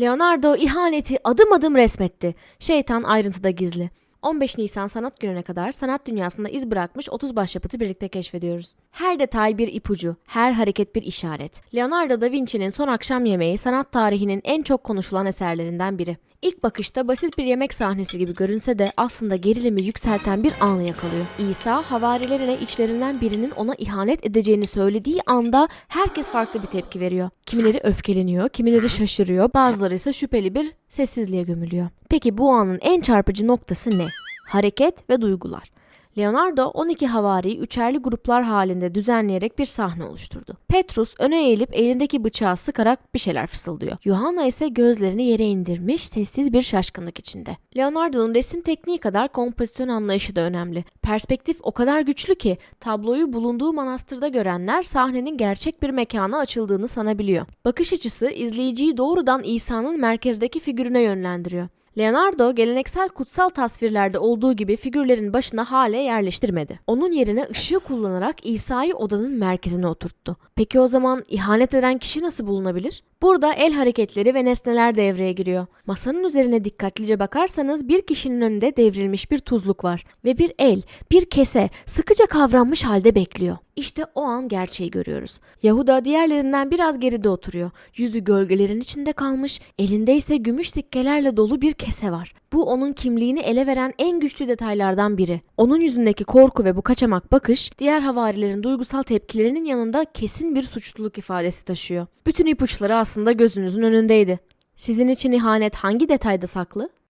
Leonardo ihaneti adım adım resmetti. Şeytan ayrıntıda gizli. 15 Nisan Sanat Günü'ne kadar sanat dünyasında iz bırakmış 30 başyapıtı birlikte keşfediyoruz. Her detay bir ipucu, her hareket bir işaret. Leonardo da Vinci'nin Son Akşam Yemeği sanat tarihinin en çok konuşulan eserlerinden biri. İlk bakışta basit bir yemek sahnesi gibi görünse de aslında gerilimi yükselten bir anı yakalıyor. İsa havarilerine içlerinden birinin ona ihanet edeceğini söylediği anda herkes farklı bir tepki veriyor. Kimileri öfkeleniyor, kimileri şaşırıyor, bazıları ise şüpheli bir sessizliğe gömülüyor. Peki bu anın en çarpıcı noktası ne? Hareket ve duygular. Leonardo 12 havariyi üçerli gruplar halinde düzenleyerek bir sahne oluşturdu. Petrus öne eğilip elindeki bıçağı sıkarak bir şeyler fısıldıyor. Johanna ise gözlerini yere indirmiş sessiz bir şaşkınlık içinde. Leonardo'nun resim tekniği kadar kompozisyon anlayışı da önemli. Perspektif o kadar güçlü ki tabloyu bulunduğu manastırda görenler sahnenin gerçek bir mekana açıldığını sanabiliyor. Bakış açısı izleyiciyi doğrudan İsa'nın merkezdeki figürüne yönlendiriyor. Leonardo geleneksel kutsal tasvirlerde olduğu gibi figürlerin başına hale yerleştirmedi. Onun yerine ışığı kullanarak İsa'yı odanın merkezine oturttu. Peki o zaman ihanet eden kişi nasıl bulunabilir? Burada el hareketleri ve nesneler devreye giriyor. Masanın üzerine dikkatlice bakarsanız bir kişinin önünde devrilmiş bir tuzluk var ve bir el, bir kese sıkıca kavranmış halde bekliyor. İşte o an gerçeği görüyoruz. Yahuda diğerlerinden biraz geride oturuyor. Yüzü gölgelerin içinde kalmış, elinde ise gümüş sikkelerle dolu bir kese var. Bu onun kimliğini ele veren en güçlü detaylardan biri. Onun yüzündeki korku ve bu kaçamak bakış, diğer havarilerin duygusal tepkilerinin yanında kesin bir suçluluk ifadesi taşıyor. Bütün ipuçları aslında gözünüzün önündeydi. Sizin için ihanet hangi detayda saklı?